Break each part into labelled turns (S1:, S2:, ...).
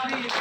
S1: রাত্রি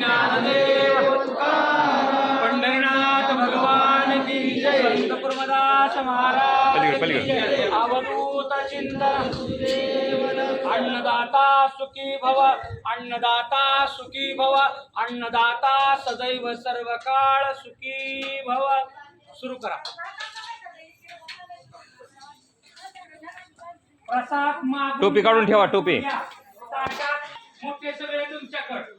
S1: ज्ञानदेव पंढरनाथ भगवान की जय महाराज अवधूत चिंतन अन्नदाता सुखी भव अन्नदाता सुखी भव अन्नदाता सदैव सर्व काळ सुखी भव सुरू करा
S2: टोपी काढून ठेवा टोपी
S1: मुख्य सगळे तुमच्याकडे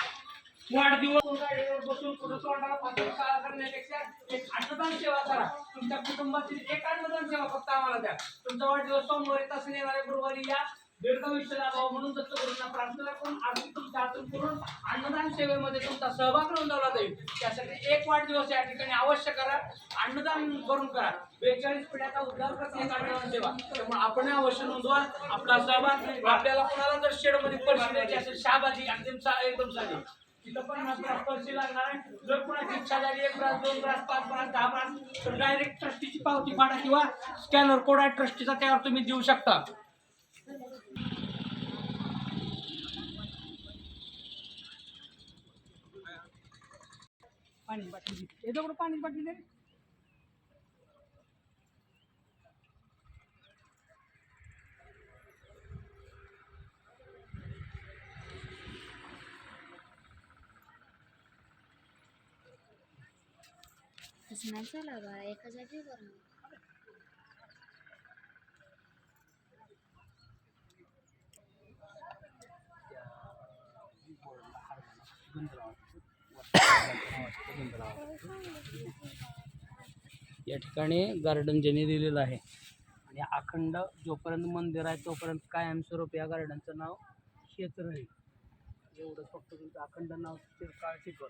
S1: वाढदिवस गाडीवर बसून पुढे तोंडाला पासून काळा करण्यापेक्षा एक अन्नदान सेवा करा तुमच्या कुटुंबातील एक अन्नदान सेवा फक्त आम्हाला द्या तुमचा वाढदिवस सोमवारी तास येणाऱ्या गुरुवारी या दीर्घविष्य लाभावं म्हणून दत्तगुरूंना प्रार्थना करून आरती तुमच्या करून अन्नदान सेवेमध्ये तुमचा सहभाग नोंदवला जाईल त्यासाठी एक वाढदिवस या ठिकाणी अवश्य करा अन्नदान करून करा बेचाळीस पिढ्याचा उद्धार करते अन्नदान सेवा त्यामुळे आपण अवश्य नोंदवा आपला सहभाग आपल्याला कोणाला जर शेडमध्ये पैसे द्यायचे असेल शाबाजी अंतिम एकदम साधी तिथं पण पैसे लागणार आहे जर कोणाची इच्छा झाली एक ब्रास दोन ब्रास पाच ब्रास दहा ब्रास तर डायरेक्ट ट्रस्टीची पावती पाडा किंवा स्कॅनर कोड आहे ट्रस्टीचा त्यावर तुम्ही देऊ शकता पाणी बाटली पाणी बाटली
S3: या ठिकाणी गार्डन ज्यांनी दिलेलं आहे आणि अखंड जोपर्यंत मंदिर आहे तोपर्यंत कायमस्वरूप या गार्डनचं नाव क्षेत्र राहील एवढंच फक्त तुमचं अखंड नाव काळ शिकवत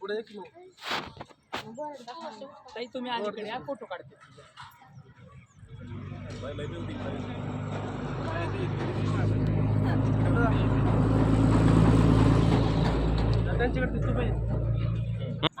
S4: पुढे एक
S3: ताई तुम्ही अलीकडे या फोटो काढते त्यांच्याकडे दिसतो पाहिजे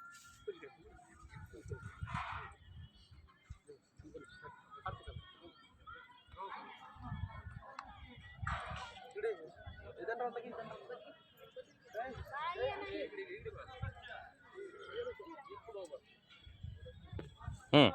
S2: ಹ್ಞೂ